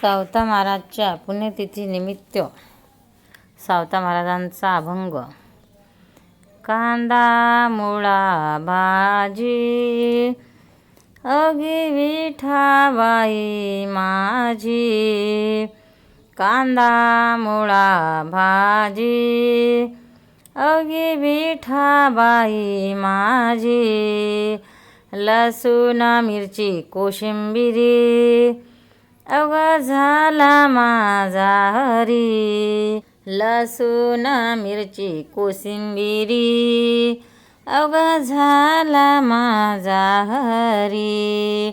सावता महाराजच्या पुण्यतिथीनिमित्त सावता महाराजांचा अभंग. कांदा मुळा भाजी अगी विठाबाई माझी. कांदा मुळा भाजी अगी विठाबाई माझी. लसूण मिरची कोशिंबिरी अवघा झाला माझा हरी. लसूण मिरची कोशिंबिरी. अवघा झाला माझा हरी.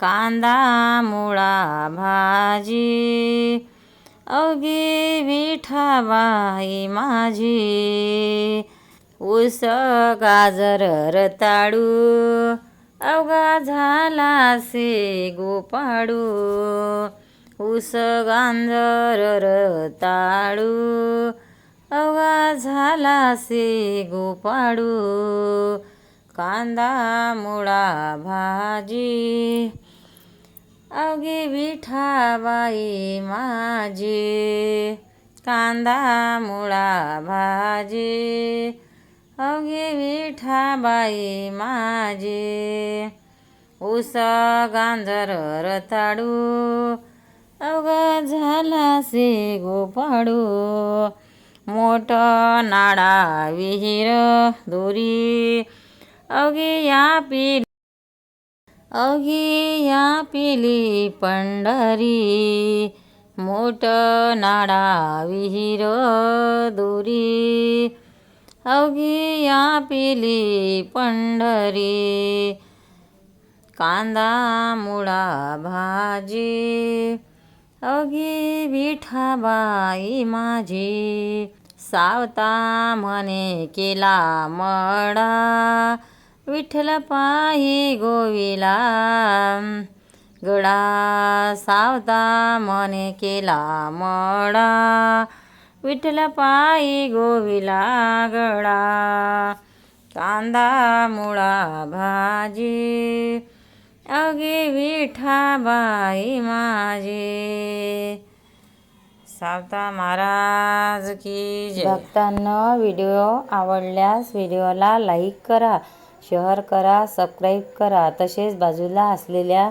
कांदा मुळा भाजी. अवघी विठाबाई माझी. ऊस गाजर रताळू. अवघा झाला से गोपाडू उस गांजर रताळू अवघा झाला से गोपाडू कांदा मुळा भाजी. अवघी विठाबाई माझी. कांदा मुळा भाजी. अवघी विठाबाई माझी. उस गांजर रताडू अवघा झाला से गोपाडू मोठं नाडा विहीर दोरी. अवघी या पिली अवघी या पिली पंढरी. मोठ नाडा विहीर दोरी. अवघी या पिली पंढरी. कांदा मुळा भाजी. अवघी विठाबाई माझी. सावता म्हणे केला मडा. विठ्ठल पायी गोविला. गडा सावता मने केला मडा. विठ्ठल पायी गोविला गळा कांदा मुळा भाजी अगे विठाबाई माझी. सावता महाराज की जय. भक्तांना व्हिडिओ आवडल्यास व्हिडिओला लाईक करा शेअर करा सबस्क्राईब करा. तसेच बाजूला असलेल्या